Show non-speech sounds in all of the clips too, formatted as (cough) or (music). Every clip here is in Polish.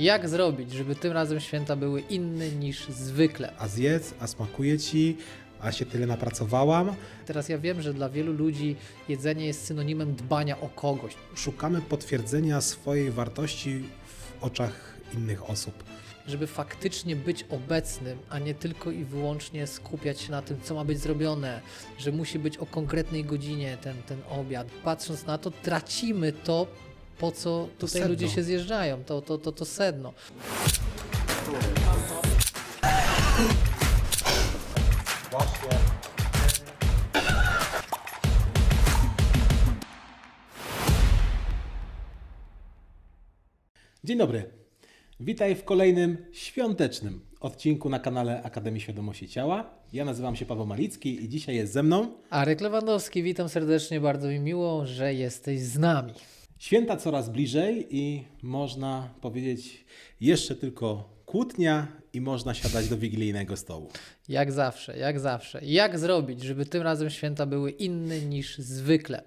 Jak zrobić, żeby tym razem święta były inne niż zwykle? A zjedz, a smakuje ci, a się tyle napracowałam. Teraz ja wiem, że dla wielu ludzi jedzenie jest synonimem dbania o kogoś. Szukamy potwierdzenia swojej wartości w oczach innych osób. żeby faktycznie być obecnym, a nie tylko i wyłącznie skupiać się na tym, co ma być zrobione, że musi być o konkretnej godzinie ten, ten obiad. Patrząc na to, tracimy to, po co tutaj sedno. ludzie się zjeżdżają, to, to, to, to sedno. Dzień dobry. Witaj w kolejnym świątecznym odcinku na kanale Akademii Świadomości Ciała. Ja nazywam się Paweł Malicki i dzisiaj jest ze mną. Arek Lewandowski, witam serdecznie, bardzo mi miło, że jesteś z nami. Święta coraz bliżej i można powiedzieć jeszcze tylko kłótnia i można siadać do wigilijnego stołu. Jak zawsze, jak zawsze. Jak zrobić, żeby tym razem święta były inne niż zwykle?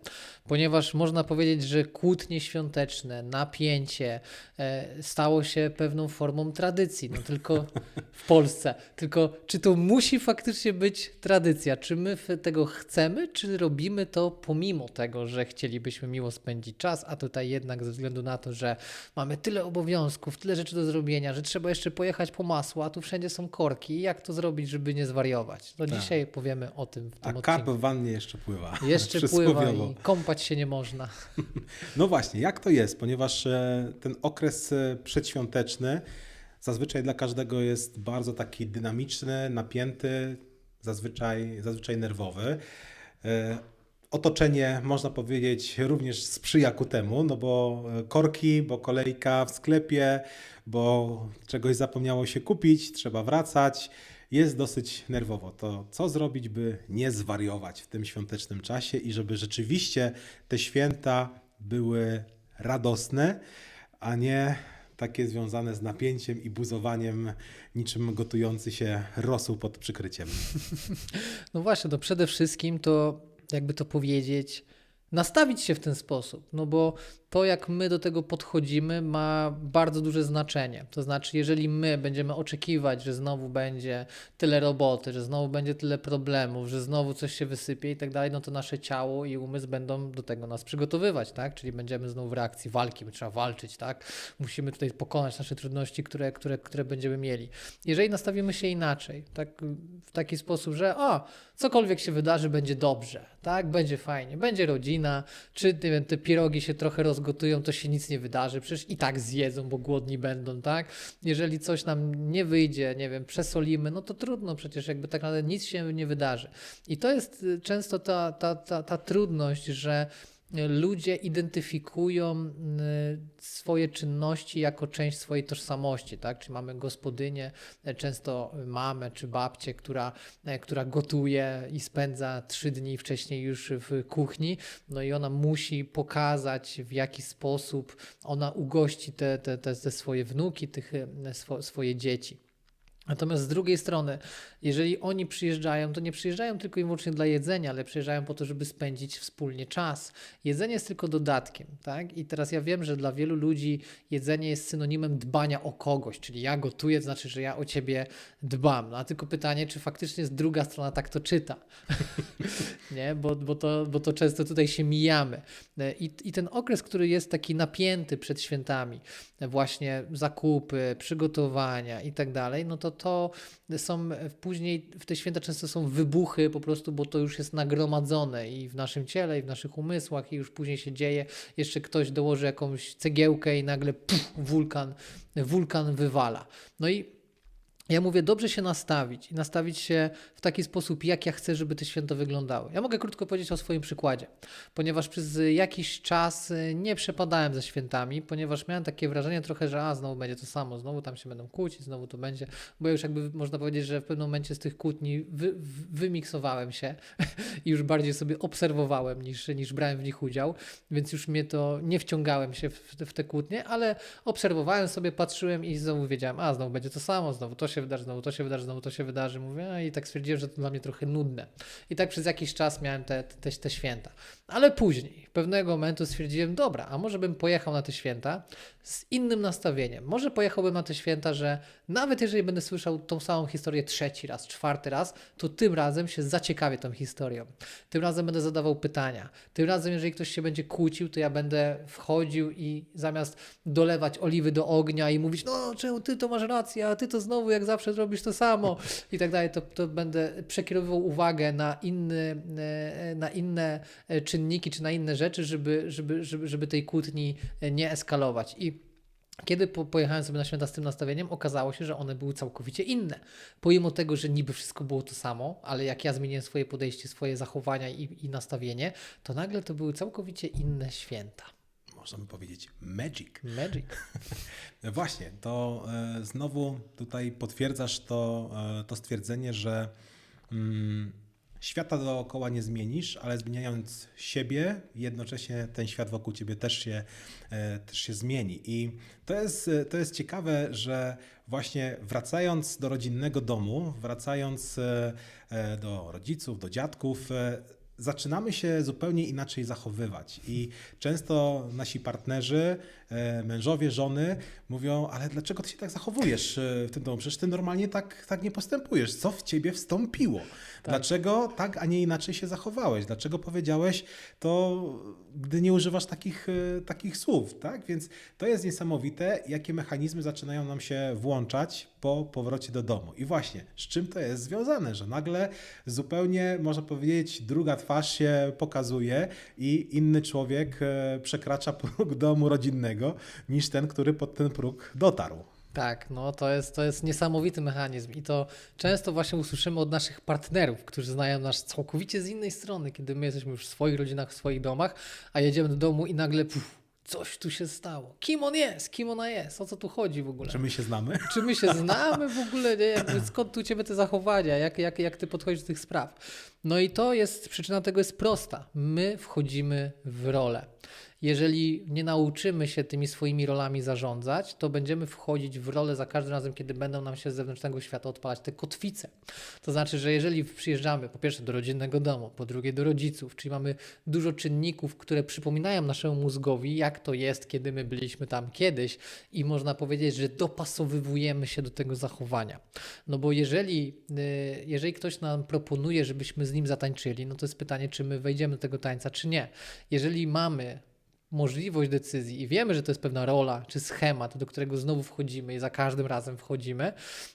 Ponieważ można powiedzieć, że kłótnie świąteczne, napięcie e, stało się pewną formą tradycji, no tylko w Polsce. Tylko czy to musi faktycznie być tradycja? Czy my tego chcemy, czy robimy to pomimo tego, że chcielibyśmy miło spędzić czas, a tutaj jednak ze względu na to, że mamy tyle obowiązków, tyle rzeczy do zrobienia, że trzeba jeszcze pojechać po masło, tu wszędzie są korki. Jak to zrobić, żeby nie zwariować? To Tak. dzisiaj powiemy o tym w tym A odcinku. karp w wannie jeszcze pływa. Jeszcze (laughs) pływa i kąpać się nie można. (laughs) No właśnie, jak to jest? Ponieważ e, ten okres e, przedświąteczny zazwyczaj dla każdego jest bardzo taki dynamiczny, napięty, zazwyczaj, zazwyczaj nerwowy. Otoczenie, można powiedzieć, również sprzyja ku temu, no bo e, korki, bo kolejka w sklepie, bo czegoś zapomniało się kupić, trzeba wracać. Jest dosyć nerwowo. To co zrobić, by nie zwariować w tym świątecznym czasie i żeby rzeczywiście te święta były radosne, a nie takie związane z napięciem i buzowaniem, niczym gotujący się rosół pod przykryciem. (laughs) No właśnie, to przede wszystkim to, jakby to powiedzieć, nastawić się w ten sposób, no bo to, jak my do tego podchodzimy, ma bardzo duże znaczenie. To znaczy, jeżeli my będziemy oczekiwać, że znowu będzie tyle roboty, że znowu będzie tyle problemów, że znowu coś się wysypie i tak dalej, no to nasze ciało i umysł będą do tego nas przygotowywać, tak? Czyli będziemy znowu w reakcji walki, trzeba walczyć, tak? Musimy tutaj pokonać nasze trudności, które, które, które będziemy mieli. Jeżeli nastawimy się inaczej, tak, w taki sposób, że o, cokolwiek się wydarzy, będzie dobrze, tak? Będzie fajnie, będzie rodzina, czy nie wiem, te pierogi się trochę rozgotują, to się nic nie wydarzy, przecież i tak zjedzą, bo głodni będą, tak? Jeżeli coś nam nie wyjdzie, nie wiem, przesolimy, no to trudno, przecież jakby tak naprawdę nic się nie wydarzy. I to jest y, często ta, ta, ta, ta trudność, że ludzie identyfikują y, swoje czynności jako część swojej tożsamości, tak? Czy mamy gospodynię, e, często mamę czy babcię, która, e, która gotuje i spędza trzy dni wcześniej już w kuchni, no i ona musi pokazać, w jaki sposób ona ugości te, te, te, te swoje wnuki, tych, e, swo, swoje dzieci. Natomiast z drugiej strony, jeżeli oni przyjeżdżają, to nie przyjeżdżają tylko i wyłącznie dla jedzenia, ale przyjeżdżają po to, żeby spędzić wspólnie czas. Jedzenie jest tylko dodatkiem, tak? I teraz ja wiem, że dla wielu ludzi jedzenie jest synonimem dbania o kogoś, czyli ja gotuję, to znaczy, że ja o ciebie dbam. No a tylko pytanie, czy faktycznie jest druga strona tak to czyta, (laughs) nie? Bo, bo, to, bo to często tutaj się mijamy. I, I ten okres, który jest taki napięty przed świętami, właśnie zakupy, przygotowania i tak dalej, no to to są później, w te święta często są wybuchy po prostu, bo to już jest nagromadzone i w naszym ciele, i w naszych umysłach i już później się dzieje, jeszcze ktoś dołoży jakąś cegiełkę i nagle puf, wulkan, wulkan wywala. No i ja mówię, dobrze się nastawić i nastawić się w taki sposób, jak ja chcę, żeby te święta wyglądały. Ja mogę krótko powiedzieć o swoim przykładzie, ponieważ przez jakiś czas nie przepadałem ze świętami, ponieważ miałem takie wrażenie trochę, że a, znowu będzie to samo, znowu tam się będą kłócić, znowu to będzie, bo ja już jakby można powiedzieć, że w pewnym momencie z tych kłótni wy, wymiksowałem się (laughs) i już bardziej sobie obserwowałem niż, niż brałem w nich udział, więc już mnie to, nie wciągałem się w, w te kłótnie, ale obserwowałem sobie, patrzyłem i znowu wiedziałem, a, znowu będzie to samo, znowu to się wydarzy, znowu to się wydarzy, znowu to się wydarzy. Mówię, a i tak stwierdziłem, że to dla mnie trochę nudne. I tak przez jakiś czas miałem te, te, te święta. Ale później, pewnego momentu stwierdziłem, dobra, a może bym pojechał na te święta z innym nastawieniem. Może pojechałbym na te święta, że nawet jeżeli będę słyszał tą samą historię trzeci raz, czwarty raz, to tym razem się zaciekawię tą historią. Tym razem będę zadawał pytania. Tym razem, jeżeli ktoś się będzie kłócił, to ja będę wchodził i zamiast dolewać oliwy do ognia i mówić, no czemu ty to masz rację, a ty to znowu jak zawsze robisz to samo i tak dalej, to, to będę przekierowywał uwagę na, inny, e, na inne e, czynniki czy na inne rzeczy, żeby, żeby, żeby, żeby tej kłótni nie eskalować. I kiedy po, pojechałem sobie na święta z tym nastawieniem, okazało się, że one były całkowicie inne. Pomimo tego, że niby wszystko było to samo, ale jak ja zmieniłem swoje podejście, swoje zachowania i, i nastawienie, to nagle to były całkowicie inne święta. Można by powiedzieć magic. Magic. (laughs) Właśnie, to e, znowu tutaj potwierdzasz to, e, to stwierdzenie, że mm, świata dookoła nie zmienisz, ale zmieniając siebie, jednocześnie ten świat wokół ciebie też się, e, też się zmieni. I to jest, e, to jest ciekawe, że właśnie wracając do rodzinnego domu, wracając e, do rodziców, do dziadków, zaczynamy się zupełnie inaczej zachowywać. I często nasi partnerzy, e, mężowie, żony mówią, ale dlaczego ty się tak zachowujesz e, w tym domu? Przecież ty normalnie tak, tak nie postępujesz. Co w ciebie wstąpiło? Dlaczego tak, a nie inaczej się zachowałeś? Dlaczego powiedziałeś to, gdy nie używasz takich, e, takich słów? Tak? Więc to jest niesamowite, jakie mechanizmy zaczynają nam się włączać po powrocie do domu. I właśnie, z czym to jest związane, że nagle zupełnie, można powiedzieć, druga twarz się pokazuje i inny człowiek e, przekracza próg (laughs) domu rodzinnego niż ten, który pod ten próg dotarł. Tak, no to jest, to jest niesamowity mechanizm i to często właśnie usłyszymy od naszych partnerów, którzy znają nas całkowicie z innej strony, kiedy my jesteśmy już w swoich rodzinach, w swoich domach, a jedziemy do domu i nagle puf, coś tu się stało. Kim on jest? Kim ona jest? O co tu chodzi w ogóle? Czy my się znamy? (laughs) Czy my się (laughs) znamy w ogóle? Nie? Jakby Skąd tu ciebie te zachowania? Jak, jak, jak ty podchodzisz do tych spraw? No i to jest, przyczyna tego jest prosta. My wchodzimy w rolę. Jeżeli nie nauczymy się tymi swoimi rolami zarządzać, to będziemy wchodzić w rolę za każdym razem, kiedy będą nam się z zewnętrznego świata odpalać te kotwice. To znaczy, że jeżeli przyjeżdżamy po pierwsze do rodzinnego domu, po drugie do rodziców, czyli mamy dużo czynników, które przypominają naszemu mózgowi, jak to jest, kiedy my byliśmy tam kiedyś i można powiedzieć, że dopasowywujemy się do tego zachowania. No bo jeżeli, y, jeżeli ktoś nam proponuje, żebyśmy z nim zatańczyli, no to jest pytanie, czy my wejdziemy do tego tańca, czy nie. Jeżeli mamy możliwość decyzji i wiemy, że to jest pewna rola czy schemat, do którego znowu wchodzimy i za każdym razem wchodzimy,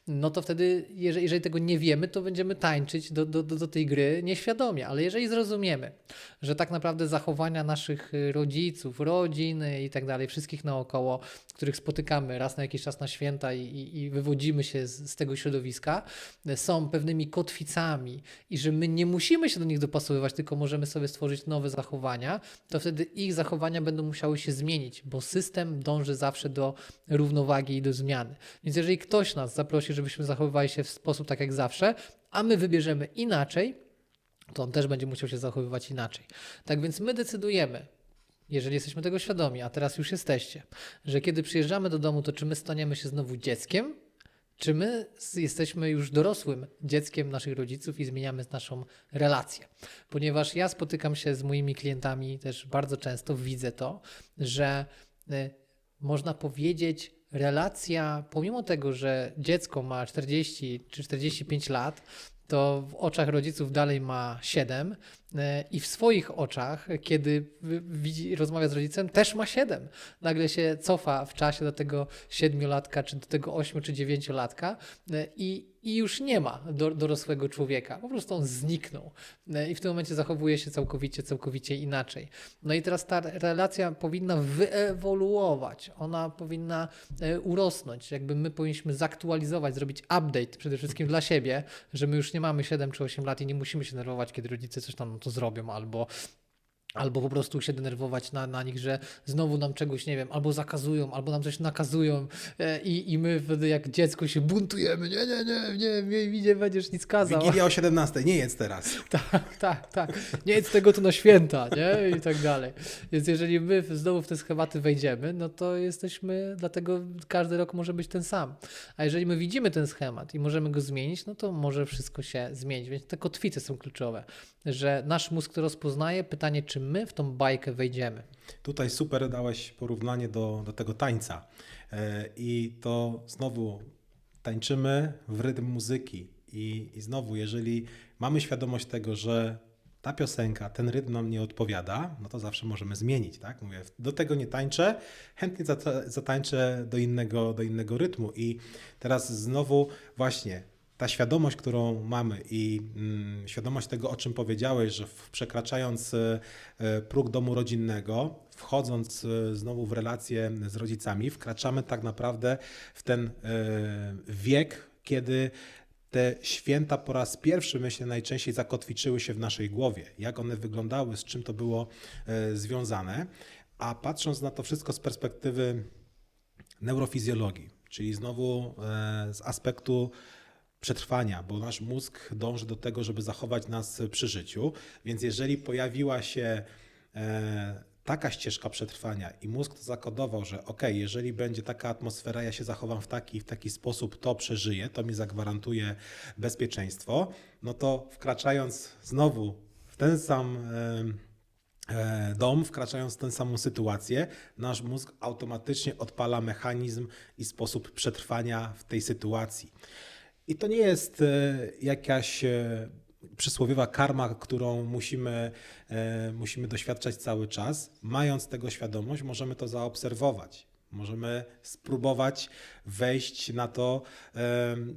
no to wtedy, jeżeli, jeżeli tego nie wiemy, to będziemy tańczyć do, do, do, tej gry nieświadomie. Ale jeżeli zrozumiemy, że tak naprawdę zachowania naszych rodziców, rodziny i tak dalej, wszystkich naokoło, których spotykamy raz na jakiś czas na święta i, i, i wywodzimy się z, z tego środowiska, są pewnymi kotwicami i że my nie musimy się do nich dopasowywać, tylko możemy sobie stworzyć nowe zachowania, to wtedy ich zachowania będą musiały się zmienić, bo system dąży zawsze do równowagi i do zmiany. Więc jeżeli ktoś nas zaprosi, żebyśmy zachowywali się w sposób tak jak zawsze, a my wybierzemy inaczej, to on też będzie musiał się zachowywać inaczej. Tak więc my decydujemy, jeżeli jesteśmy tego świadomi, a teraz już jesteście, że kiedy przyjeżdżamy do domu, to czy my staniemy się znowu dzieckiem, czy my jesteśmy już dorosłym dzieckiem naszych rodziców i zmieniamy naszą relację? Ponieważ ja spotykam się z moimi klientami też bardzo często, widzę to, że y, można powiedzieć, relacja, pomimo tego, że dziecko ma 40 czy 45 lat, to w oczach rodziców dalej ma 7 e, i w swoich oczach, kiedy widzi, rozmawia z rodzicem, też ma 7. Nagle się cofa w czasie do tego siedmiolatka, czy do tego 8 czy 9-latka e, i, i już nie ma do, dorosłego człowieka. Po prostu on zniknął e, i w tym momencie zachowuje się całkowicie, całkowicie inaczej. No i teraz ta relacja powinna wyewoluować, ona powinna e, urosnąć. Jakby my powinniśmy zaktualizować, zrobić update przede wszystkim dla siebie, że my już nie mamy 7 czy 8 lat i nie musimy się nerwować, kiedy rodzice coś tam to zrobią albo Albo po prostu się denerwować na, na nich, że znowu nam czegoś, nie wiem, albo zakazują, albo nam coś nakazują e, i, i my wtedy jak dziecko się buntujemy, nie, nie, nie, nie, nie, nie będziesz nic kazał. Wigilia o 17, nie jedz teraz. (laughs) Tak, tak, tak. Nie jedz tego tu na święta, nie? I tak dalej. Więc jeżeli my znowu w te schematy wejdziemy, no to jesteśmy, dlatego każdy rok może być ten sam. A jeżeli my widzimy ten schemat i możemy go zmienić, no to może wszystko się zmienić. Więc te kotwice są kluczowe, że nasz mózg to rozpoznaje. Pytanie, czy my w tą bajkę wejdziemy. Tutaj super dałeś porównanie do, do tego tańca. E, I to znowu tańczymy w rytm muzyki. I, I znowu, jeżeli mamy świadomość tego, że ta piosenka, ten rytm nam nie odpowiada, no to zawsze możemy zmienić, tak? Mówię, do tego nie tańczę, chętnie zata- zatańczę do innego, do innego rytmu. I teraz znowu właśnie ta świadomość, którą mamy i mm, świadomość tego, o czym powiedziałeś, że przekraczając e, e, próg domu rodzinnego, wchodząc e, znowu w relacje z rodzicami, wkraczamy tak naprawdę w ten wiek, kiedy te święta po raz pierwszy, myślę, najczęściej zakotwiczyły się w naszej głowie. Jak one wyglądały, z czym to było związane. A patrząc na to wszystko z perspektywy neurofizjologii, czyli znowu z aspektu przetrwania, bo nasz mózg dąży do tego, żeby zachować nas przy życiu. Więc jeżeli pojawiła się e, taka ścieżka przetrwania i mózg to zakodował, że ok, jeżeli będzie taka atmosfera, ja się zachowam w taki w taki sposób, to przeżyję, to mi zagwarantuje bezpieczeństwo, no to wkraczając znowu w ten sam e, e, dom, wkraczając w tę samą sytuację, nasz mózg automatycznie odpala mechanizm i sposób przetrwania w tej sytuacji. I to nie jest e, jakaś e, przysłowiowa karma, którą musimy, e, musimy doświadczać cały czas. Mając tego świadomość, możemy to zaobserwować. Możemy spróbować wejść na to,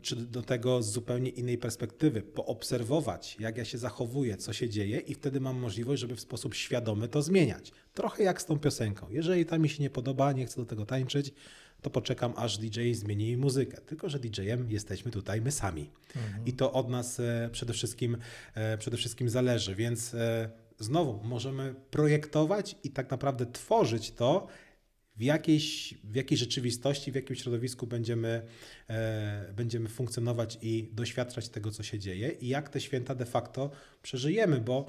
czy do tego z zupełnie innej perspektywy, poobserwować, jak ja się zachowuję, co się dzieje, i wtedy mam możliwość, żeby w sposób świadomy to zmieniać. Trochę jak z tą piosenką. Jeżeli ta mi się nie podoba, nie chcę do tego tańczyć, to poczekam, aż DJ zmieni muzykę. Tylko, że DJ-em jesteśmy tutaj my sami. I to od nas e, przede wszystkim, e, przede wszystkim zależy. Więc e, znowu możemy projektować i tak naprawdę tworzyć to, w jakiejś, w jakiej rzeczywistości, w jakim środowisku będziemy, e, będziemy funkcjonować i doświadczać tego, co się dzieje i jak te święta de facto przeżyjemy, bo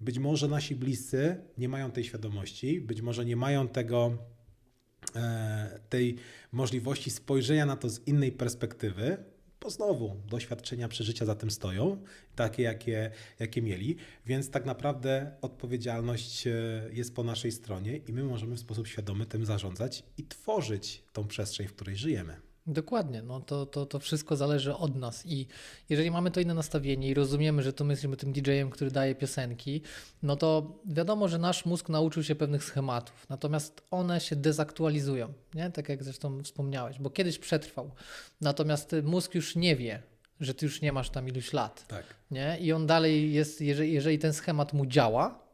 być może nasi bliscy nie mają tej świadomości, być może nie mają tego, tej możliwości spojrzenia na to z innej perspektywy, bo znowu doświadczenia, przeżycia za tym stoją, takie jakie, jakie mieli, więc tak naprawdę odpowiedzialność e, jest po naszej stronie i my możemy w sposób świadomy tym zarządzać i tworzyć tą przestrzeń, w której żyjemy. Dokładnie, no to, to, to wszystko zależy od nas i jeżeli mamy to inne nastawienie i rozumiemy, że to my jesteśmy tym DJ-em, który daje piosenki, no to wiadomo, że nasz mózg nauczył się pewnych schematów, natomiast one się dezaktualizują, nie? tak jak zresztą wspomniałeś, bo kiedyś przetrwał, natomiast mózg już nie wie, że ty już nie masz tam iluś lat, Tak. nie? I on dalej jest, jeżeli, jeżeli ten schemat mu działa,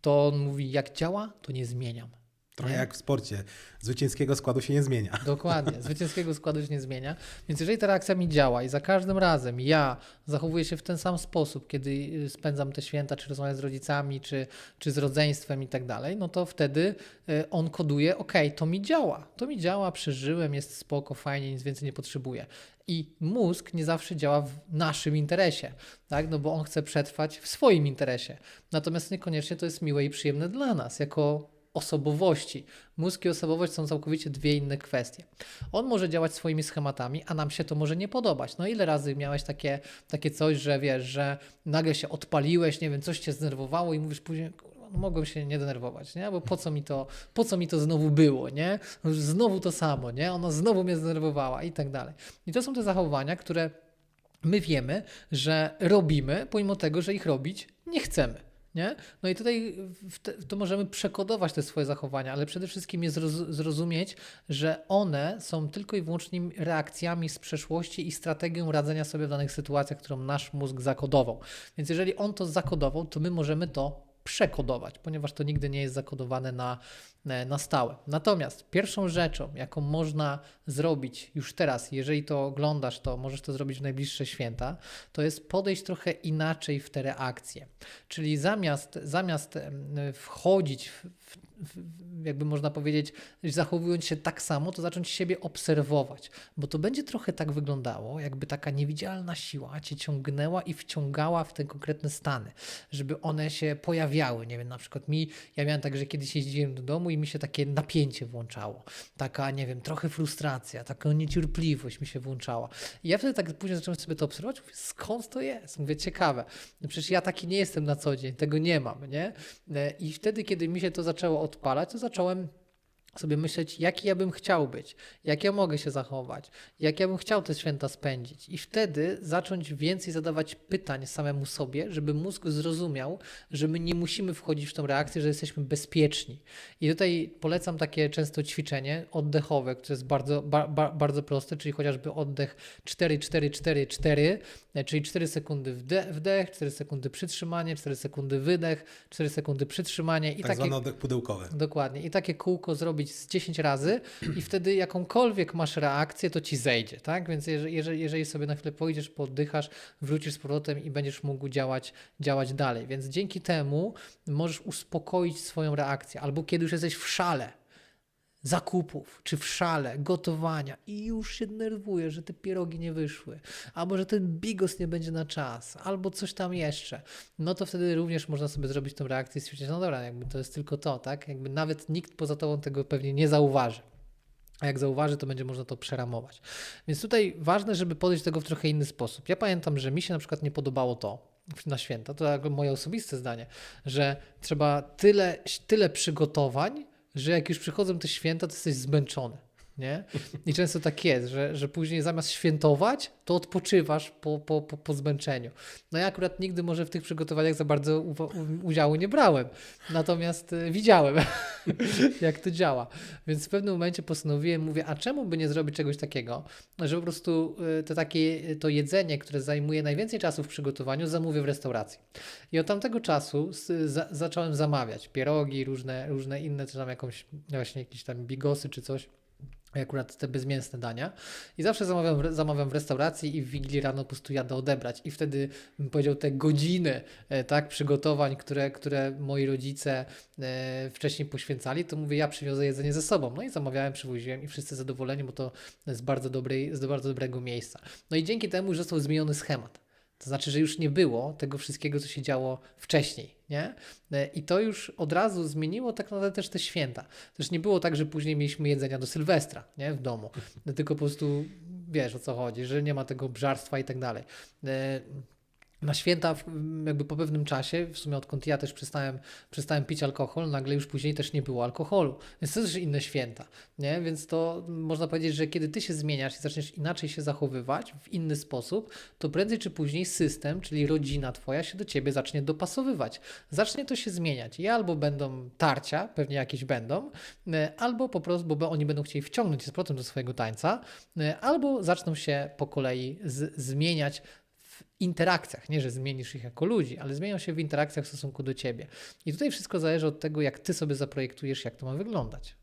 to on mówi, jak działa, to nie zmieniam. Trochę jak w sporcie. Zwycięskiego składu się nie zmienia. (laughs) Dokładnie, zwycięskiego składu się nie zmienia. Więc jeżeli ta reakcja mi działa i za każdym razem ja zachowuję się w ten sam sposób, kiedy y, spędzam te święta, czy rozmawiam z rodzicami, czy, czy z rodzeństwem i tak dalej, no to wtedy y, on koduje, ok, to mi działa, to mi działa, przeżyłem, jest spoko, fajnie, nic więcej nie potrzebuję. I mózg nie zawsze działa w naszym interesie, tak? no bo on chce przetrwać w swoim interesie. Natomiast niekoniecznie to jest miłe i przyjemne dla nas, jako osobowości. Mózg i osobowość są całkowicie dwie inne kwestie. On może działać swoimi schematami, a nam się to może nie podobać. No ile razy miałeś takie, takie coś, że wiesz, że nagle się odpaliłeś, nie wiem, coś cię zdenerwowało i mówisz później, "Kurwa, no mogłem się nie denerwować, nie? Bo po co mi to, po co mi to znowu było, nie? No, Znowu to samo, nie? Ona znowu mnie zdenerwowała i tak dalej. I to są te zachowania, które my wiemy, że robimy, pomimo tego, że ich robić nie chcemy. Nie? No i tutaj te, to możemy przekodować te swoje zachowania, ale przede wszystkim je zroz, zrozumieć, że one są tylko i wyłącznie reakcjami z przeszłości i strategią radzenia sobie w danych sytuacjach, którą nasz mózg zakodował. Więc jeżeli on to zakodował, to my możemy to przekodować, ponieważ to nigdy nie jest zakodowane na, e, na stałe. Natomiast pierwszą rzeczą, jaką można zrobić już teraz, jeżeli to oglądasz, to możesz to zrobić w najbliższe święta, to jest podejść trochę inaczej w te reakcje. Czyli zamiast, zamiast wchodzić w, jakby można powiedzieć, zachowując się tak samo, to zacząć siebie obserwować, bo to będzie trochę tak wyglądało, jakby taka niewidzialna siła cię ciągnęła i wciągała w te konkretne stany, żeby one się pojawiały. Nie wiem, na przykład mi, ja miałem tak, że kiedyś jeździłem do domu i mi się takie napięcie włączało, taka, nie wiem, trochę frustracja, taka niecierpliwość mi się włączała. I ja wtedy tak później zacząłem sobie to obserwować, mówię, skąd to jest? Mówię, ciekawe. No przecież ja taki nie jestem na co dzień, tego nie mam, nie? E, I wtedy, kiedy mi się to zaczęło odpalać, to zacząłem sobie myśleć, jaki ja bym chciał być, jak ja mogę się zachować, jak ja bym chciał te święta spędzić. I wtedy zacząć więcej zadawać pytań samemu sobie, żeby mózg zrozumiał, że my nie musimy wchodzić w tą reakcję, że jesteśmy bezpieczni. I tutaj polecam takie często ćwiczenie oddechowe, które jest bardzo, ba, ba, bardzo proste, czyli chociażby oddech 4, 4, 4, 4, e, czyli 4 sekundy wdech, wdech 4 sekundy przytrzymanie, 4 sekundy wydech, 4 sekundy przytrzymanie i tak takie zwany oddech pudełkowy. Dokładnie. I takie kółko zrobić z 10 razy i wtedy jakąkolwiek masz reakcję, to ci zejdzie, tak? Więc jeżeli, jeżeli sobie na chwilę pojedziesz, poddychasz, wrócisz z powrotem i będziesz mógł działać, działać dalej. Więc dzięki temu możesz uspokoić swoją reakcję. Albo kiedy już jesteś w szale, zakupów, czy w szale, gotowania i już się denerwujesz, że te pierogi nie wyszły, albo że ten bigos nie będzie na czas, albo coś tam jeszcze, no to wtedy również można sobie zrobić tą reakcję i stwierdzić, no dobra, jakby to jest tylko to, tak? Jakby nawet nikt poza tobą tego pewnie nie zauważy. A jak zauważy, to będzie można to przeramować. Więc tutaj ważne, żeby podejść do tego w trochę inny sposób. Ja pamiętam, że mi się na przykład nie podobało to na święta, to moje osobiste zdanie, że trzeba tyle, tyle przygotowań, że jak już przychodzą te święta, to jesteś zmęczony. Nie? I często tak jest, że, że później zamiast świętować, to odpoczywasz po, po, po, po zmęczeniu. No ja akurat nigdy może w tych przygotowaniach za bardzo udziału nie brałem, natomiast y, widziałem, (laughs) jak to działa. Więc w pewnym momencie postanowiłem, mówię, a czemu by nie zrobić czegoś takiego, że po prostu y, to takie, to jedzenie, które zajmuje najwięcej czasu w przygotowaniu, zamówię w restauracji. I od tamtego czasu zacząłem zamawiać pierogi, różne, różne inne, czy tam jakąś, właśnie jakieś tam bigosy czy coś akurat te bezmięsne dania. I zawsze zamawiam, zamawiam w restauracji i w Wigilii rano po prostu jadę odebrać. I wtedy bym powiedział te godziny e, tak, przygotowań, które, które moi rodzice e, wcześniej poświęcali, to mówię, ja przywiozę jedzenie ze sobą. No i zamawiałem, przywoziłem i wszyscy zadowoleni, bo to z bardzo, dobrej, z bardzo dobrego miejsca. No i dzięki temu już został zmieniony schemat. To znaczy, że już nie było tego wszystkiego, co się działo wcześniej, nie? E, I to już od razu zmieniło tak naprawdę też te święta. Też nie było tak, że później mieliśmy jedzenia do Sylwestra, nie? W domu. (laughs) Tylko po prostu wiesz o co chodzi, że nie ma tego bżarstwa i tak dalej. Na święta, jakby po pewnym czasie, w sumie odkąd ja też przestałem, przestałem pić alkohol, nagle już później też nie było alkoholu. Więc to też inne święta, nie? Więc to można powiedzieć, że kiedy ty się zmieniasz i zaczniesz inaczej się zachowywać, w inny sposób, to prędzej czy później system, czyli rodzina twoja się do ciebie zacznie dopasowywać. Zacznie to się zmieniać i albo będą tarcia, pewnie jakieś będą, e, albo po prostu, bo oni będą chcieli wciągnąć z powrotem do swojego tańca, e, albo zaczną się po kolei zmieniać interakcjach. Nie, że zmienisz ich jako ludzi, ale zmienią się w interakcjach w stosunku do ciebie. I tutaj wszystko zależy od tego, jak ty sobie zaprojektujesz, jak to ma wyglądać.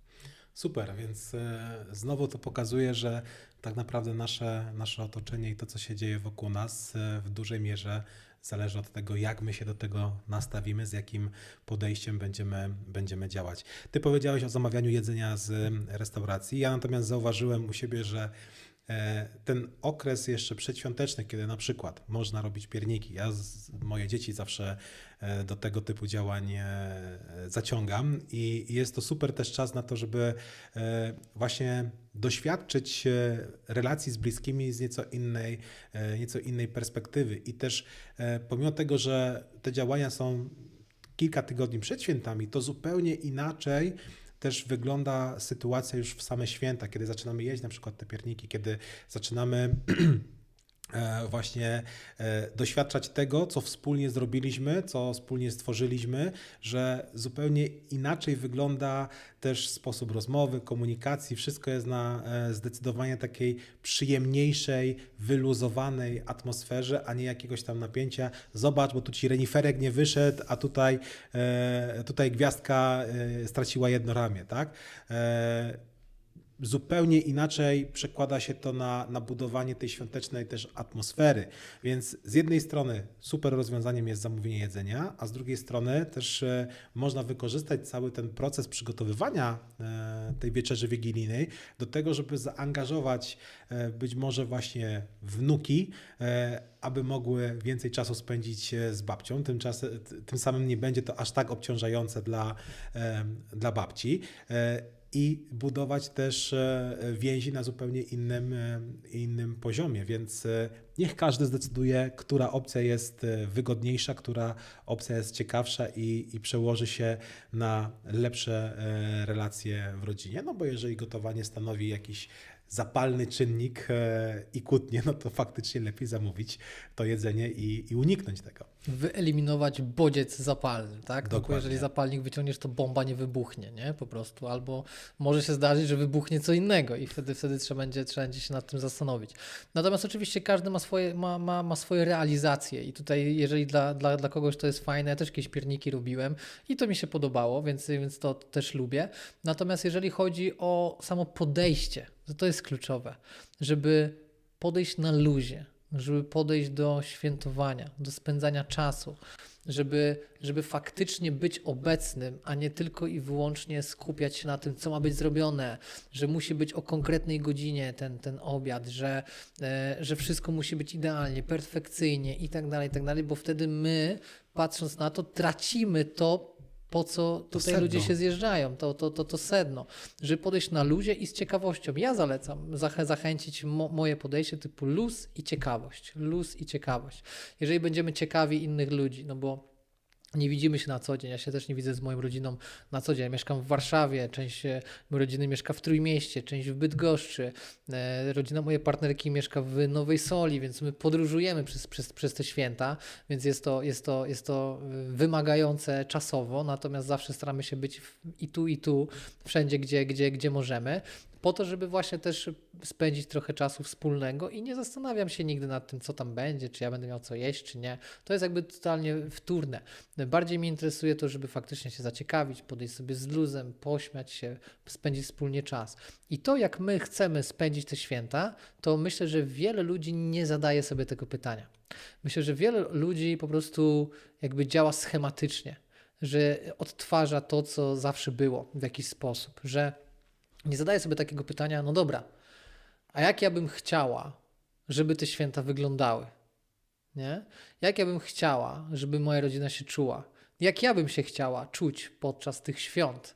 Super, więc e, znowu to pokazuje, że tak naprawdę nasze, nasze otoczenie i to, co się dzieje wokół nas, e, w dużej mierze zależy od tego, jak my się do tego nastawimy, z jakim podejściem będziemy, będziemy działać. Ty powiedziałeś o zamawianiu jedzenia z restauracji. Ja natomiast zauważyłem u siebie, że ten okres jeszcze przedświąteczny, kiedy na przykład można robić pierniki, ja z, moje dzieci zawsze e, do tego typu działań e, zaciągam i jest to super też czas na to, żeby e, właśnie doświadczyć e, relacji z bliskimi z nieco innej, e, nieco innej perspektywy. I też e, pomimo tego, że te działania są kilka tygodni przed świętami, to zupełnie inaczej też wygląda sytuacja już w same święta, kiedy zaczynamy jeść na przykład te pierniki, kiedy zaczynamy (clears throat) właśnie e, doświadczać tego, co wspólnie zrobiliśmy, co wspólnie stworzyliśmy, że zupełnie inaczej wygląda też sposób rozmowy, komunikacji. Wszystko jest na e, zdecydowanie takiej przyjemniejszej, wyluzowanej atmosferze, a nie jakiegoś tam napięcia. Zobacz, bo tu ci reniferek nie wyszedł, a tutaj, e, tutaj gwiazdka e, straciła jedno ramię, tak? Zupełnie inaczej przekłada się to na, na budowanie tej świątecznej też atmosfery. Więc z jednej strony super rozwiązaniem jest zamówienie jedzenia, a z drugiej strony też e, można wykorzystać cały ten proces przygotowywania e, tej wieczerzy wigilijnej do tego, żeby zaangażować e, być może właśnie wnuki, aby mogły więcej czasu spędzić z babcią. Tym samym nie będzie to aż tak obciążające dla, dla babci. I budować też e, więzi na zupełnie innym, e, innym poziomie. Więc e, niech każdy zdecyduje, która opcja jest wygodniejsza, która opcja jest ciekawsza i, i przełoży się na lepsze relacje w rodzinie. No bo jeżeli gotowanie stanowi jakiś zapalny czynnik i kłótnie, no to faktycznie lepiej zamówić to jedzenie i, i uniknąć tego. Wyeliminować bodziec zapalny, tak? Dokładnie. jeżeli zapalnik wyciągniesz, to bomba nie wybuchnie, nie? Po prostu. Albo może się zdarzyć, że wybuchnie co innego i wtedy, wtedy trzeba, będzie, trzeba będzie się nad tym zastanowić. Natomiast oczywiście każdy ma swoje, ma, ma, ma swoje realizacje i tutaj jeżeli dla, dla, dla kogoś to jest fajne, ja też jakieś pierniki robiłem i to mi się podobało, więc, więc to też lubię. Natomiast jeżeli chodzi o samo podejście, to to jest kluczowe, żeby podejść na luzie, żeby podejść do świętowania, do spędzania czasu, żeby, żeby faktycznie być obecnym, a nie tylko i wyłącznie skupiać się na tym, co ma być zrobione, że musi być o konkretnej godzinie ten, ten obiad, że, e, że wszystko musi być idealnie, perfekcyjnie i tak dalej, tak dalej, bo wtedy my, patrząc na to, tracimy to, po co tutaj sedno. ludzie się zjeżdżają, to, to, to, to sedno, żeby podejść na luzie i z ciekawością. Ja zalecam zachę, zachęcić mo, moje podejście typu luz i ciekawość. Luz i ciekawość. Jeżeli będziemy ciekawi innych ludzi, no bo nie widzimy się na co dzień. Ja się też nie widzę z moją rodziną na co dzień. Ja mieszkam w Warszawie, część e, mojej rodziny mieszka w Trójmieście, część w Bydgoszczy. E, Rodzina mojej partnerki mieszka w Nowej Soli, więc my podróżujemy przez, przez, przez te święta, więc jest to, jest, to, jest to e, wymagające czasowo, natomiast zawsze staramy się być i tu, i tu, wszędzie, gdzie, gdzie, gdzie możemy. Po to, żeby właśnie też spędzić trochę czasu wspólnego i nie zastanawiam się nigdy nad tym, co tam będzie, czy ja będę miał co jeść, czy nie. To jest jakby totalnie wtórne. Bardziej mnie interesuje to, żeby faktycznie się zaciekawić, podejść sobie z luzem, pośmiać się, spędzić wspólnie czas. I to, jak my chcemy spędzić te święta, to myślę, że wiele ludzi nie zadaje sobie tego pytania. Myślę, że wiele ludzi po prostu jakby działa schematycznie, że odtwarza to, co zawsze było w jakiś sposób, że nie zadaje sobie takiego pytania, no dobra, a jak ja bym chciała, żeby te święta wyglądały? Nie? Jak ja bym chciała, żeby moja rodzina się czuła? Jak ja bym się chciała czuć podczas tych świąt?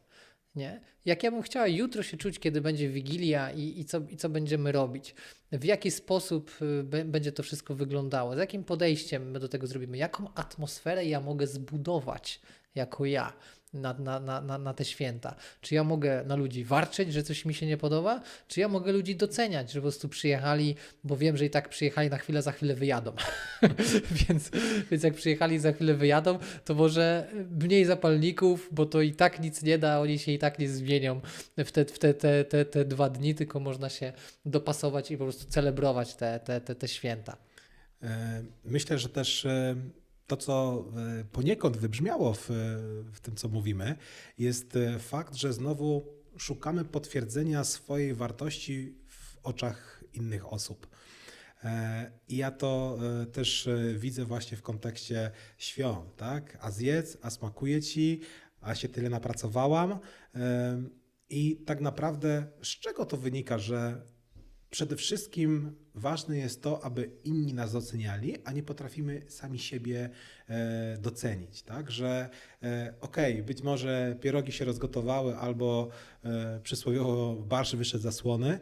Nie? Jak ja bym chciała jutro się czuć, kiedy będzie Wigilia i, i, co, i co będziemy robić? W jaki sposób y, będzie to wszystko wyglądało? Z jakim podejściem my do tego zrobimy? Jaką atmosferę ja mogę zbudować jako ja na, na, na, na, te święta? Czy ja mogę na ludzi warczeć, że coś mi się nie podoba? Czy ja mogę ludzi doceniać, że po prostu przyjechali, bo wiem, że i tak przyjechali na chwilę, za chwilę wyjadą. (laughs) więc, więc jak przyjechali za chwilę wyjadą, to może mniej zapalników, bo to i tak nic nie da, oni się i tak nie zmienią w te, w te, te, te, te dwa dni, tylko można się dopasować i po prostu celebrować te, te, te, te święta. E, Myślę, że też e, to, co e, poniekąd wybrzmiało w, w tym, co mówimy, jest e, fakt, że znowu szukamy potwierdzenia swojej wartości w oczach innych osób. E, I ja to e, też e, widzę właśnie w kontekście świąt, tak? A zjedz, a smakuje ci, a się tyle napracowałam. E, I tak naprawdę z czego to wynika, że przede wszystkim ważne jest to, aby inni nas doceniali, a nie potrafimy sami siebie e, docenić, tak? Że e, okej, być może pierogi się rozgotowały albo e, przysłowiowo barsz wyszedł zasłony,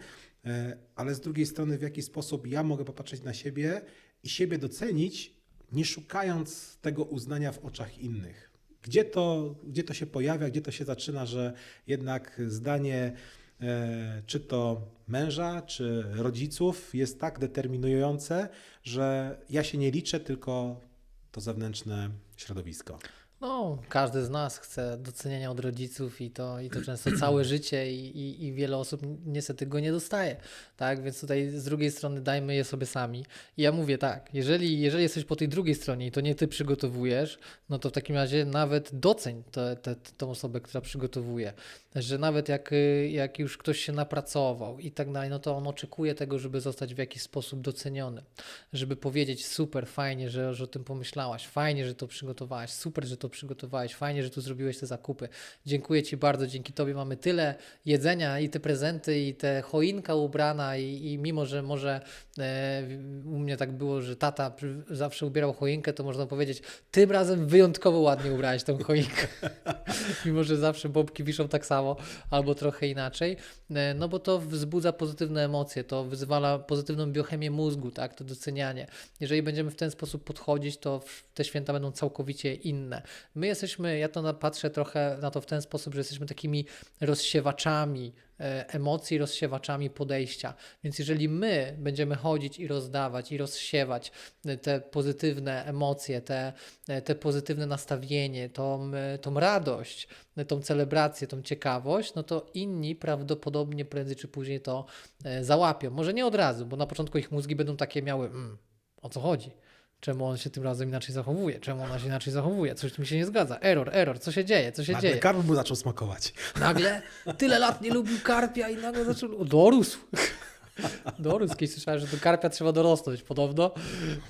ale z drugiej strony w jaki sposób ja mogę popatrzeć na siebie i siebie docenić, nie szukając tego uznania w oczach innych. Gdzie to, gdzie to się pojawia, gdzie to się zaczyna, że jednak zdanie czy to męża, czy rodziców, jest tak determinujące, że ja się nie liczę, tylko to zewnętrzne środowisko. No, każdy z nas chce docenienia od rodziców i to, i to często całe życie i, i, i wiele osób niestety go nie dostaje, tak? Więc tutaj z drugiej strony dajmy je sobie sami. I ja mówię tak, jeżeli, jeżeli jesteś po tej drugiej stronie i to nie ty przygotowujesz, no to w takim razie nawet doceń tę osobę, która przygotowuje. Że nawet jak, y, jak już ktoś się napracował i tak dalej, no to on oczekuje tego, żeby zostać w jakiś sposób doceniony. Żeby powiedzieć super, fajnie, że, że o tym pomyślałaś, fajnie, że to przygotowałaś, super, że to przygotowałeś, fajnie, że tu zrobiłeś te zakupy. Dziękuję Ci bardzo, dzięki Tobie mamy tyle jedzenia i te prezenty i te choinka ubrana i, i mimo, że może e, u mnie tak było, że tata zawsze ubierał choinkę, to można powiedzieć, tym razem wyjątkowo ładnie ubrałeś tą choinkę. (laughs) mimo, że zawsze bobki wiszą tak samo albo trochę inaczej, e, no bo to wzbudza pozytywne emocje, to wyzwala pozytywną biochemię mózgu, tak, to docenianie. Jeżeli będziemy w ten sposób podchodzić, to te święta będą całkowicie inne. My jesteśmy, ja to patrzę trochę na to w ten sposób, że jesteśmy takimi rozsiewaczami emocji, rozsiewaczami podejścia. Więc jeżeli my będziemy chodzić i rozdawać i rozsiewać e, te pozytywne emocje, te, e, te pozytywne nastawienie, tą, e, tą radość, e, tą celebrację, tą ciekawość, no to inni prawdopodobnie prędzej czy później to e, załapią. Może nie od razu, bo na początku ich mózgi będą takie miały, mm, o co chodzi? Czemu on się tym razem inaczej zachowuje? Czemu ona się inaczej zachowuje? Coś mi się nie zgadza. Error, error, co się dzieje? Co się Nagle dzieje? karp mu zaczął smakować. Nagle tyle lat nie lubił karpia i nagle zaczął. O, Dorósł. Dorósł. Kiedyś słyszałem, że do karpia trzeba dorosnąć podobno.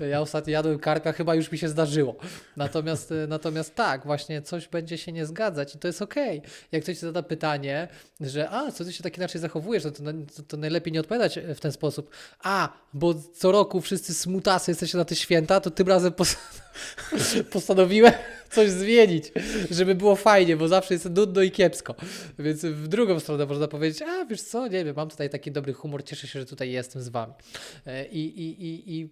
Ja ostatnio jadłem karpia, chyba już mi się zdarzyło. Natomiast, e, natomiast tak, właśnie coś będzie się nie zgadzać i to jest okej. Jak ktoś zada pytanie, że a, co ty się tak inaczej zachowujesz, no to, to, to najlepiej nie odpowiadać w ten sposób. A, bo co roku wszyscy smutasy jesteście na te święta, to tym razem pos- (laughs) postanowiłem coś zmienić, żeby było fajnie, bo zawsze jest nudno i kiepsko. Więc w drugą stronę można powiedzieć, a wiesz co, nie wiem, mam tutaj taki dobry humor, cieszę się, że tutaj jestem z wami. E, I, i, i, i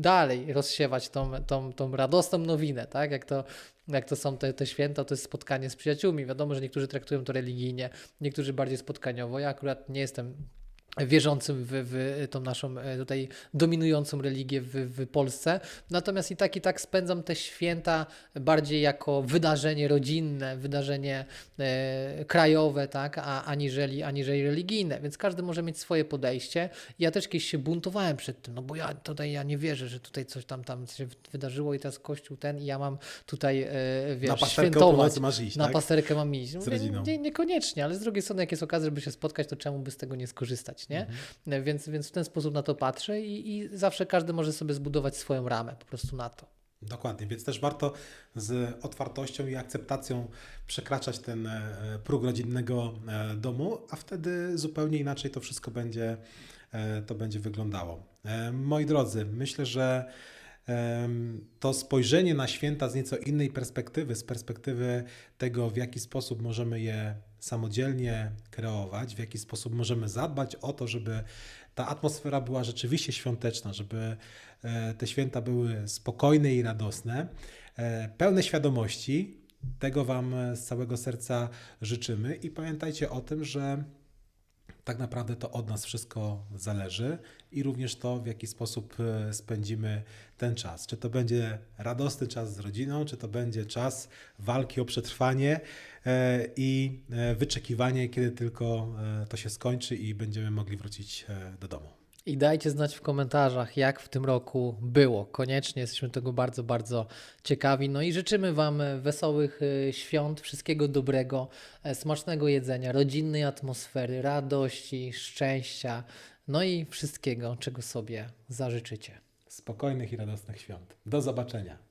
dalej rozsiewać tą, tą, tą radosną nowinę, tak? Jak to, jak to są te, te święta, to jest spotkanie z przyjaciółmi. Wiadomo, że niektórzy traktują to religijnie, niektórzy bardziej spotkaniowo. Ja akurat nie jestem wierzącym w, w tą naszą e, tutaj dominującą religię w, w Polsce. Natomiast i tak i tak spędzam te święta bardziej jako wydarzenie rodzinne, wydarzenie e, krajowe, tak, a, aniżeli, aniżeli religijne. Więc każdy może mieć swoje podejście. Ja też kiedyś się buntowałem przed tym, no bo ja tutaj ja nie wierzę, że tutaj coś tam tam się wydarzyło i teraz kościół ten i ja mam tutaj e, wiesz, Na świętować. masz iść, Na tak? pasterkę mam iść. Mówię, rodziną. Nie, niekoniecznie, ale z drugiej strony, jak jest okazja, żeby się spotkać, to czemu by z tego nie skorzystać, nie? Mhm. Więc, więc w ten sposób na to patrzę i, i zawsze każdy może sobie zbudować swoją ramę po prostu na to. Dokładnie, więc też warto z otwartością i akceptacją przekraczać ten e, próg rodzinnego e, domu, a wtedy zupełnie inaczej to wszystko będzie, e, to będzie wyglądało. Moi drodzy, myślę, że to spojrzenie na święta z nieco innej perspektywy, z perspektywy tego, w jaki sposób możemy je samodzielnie kreować, w jaki sposób możemy zadbać o to, żeby ta atmosfera była rzeczywiście świąteczna, żeby e, te święta były spokojne i radosne, e, pełne świadomości. Tego Wam z całego serca życzymy i pamiętajcie o tym, że tak naprawdę to od nas wszystko zależy i również to, w jaki sposób e, spędzimy ten czas. Czy to będzie radosny czas z rodziną, czy to będzie czas walki o przetrwanie i e, wyczekiwanie, kiedy tylko e, to się skończy i będziemy mogli wrócić e, do domu. I dajcie znać w komentarzach, jak w tym roku było. Koniecznie jesteśmy tego bardzo, bardzo ciekawi. No i życzymy Wam wesołych świąt, wszystkiego dobrego, e, smacznego jedzenia, rodzinnej atmosfery, radości, szczęścia, no i wszystkiego, czego sobie zażyczycie. Spokojnych i radosnych świąt. Do zobaczenia.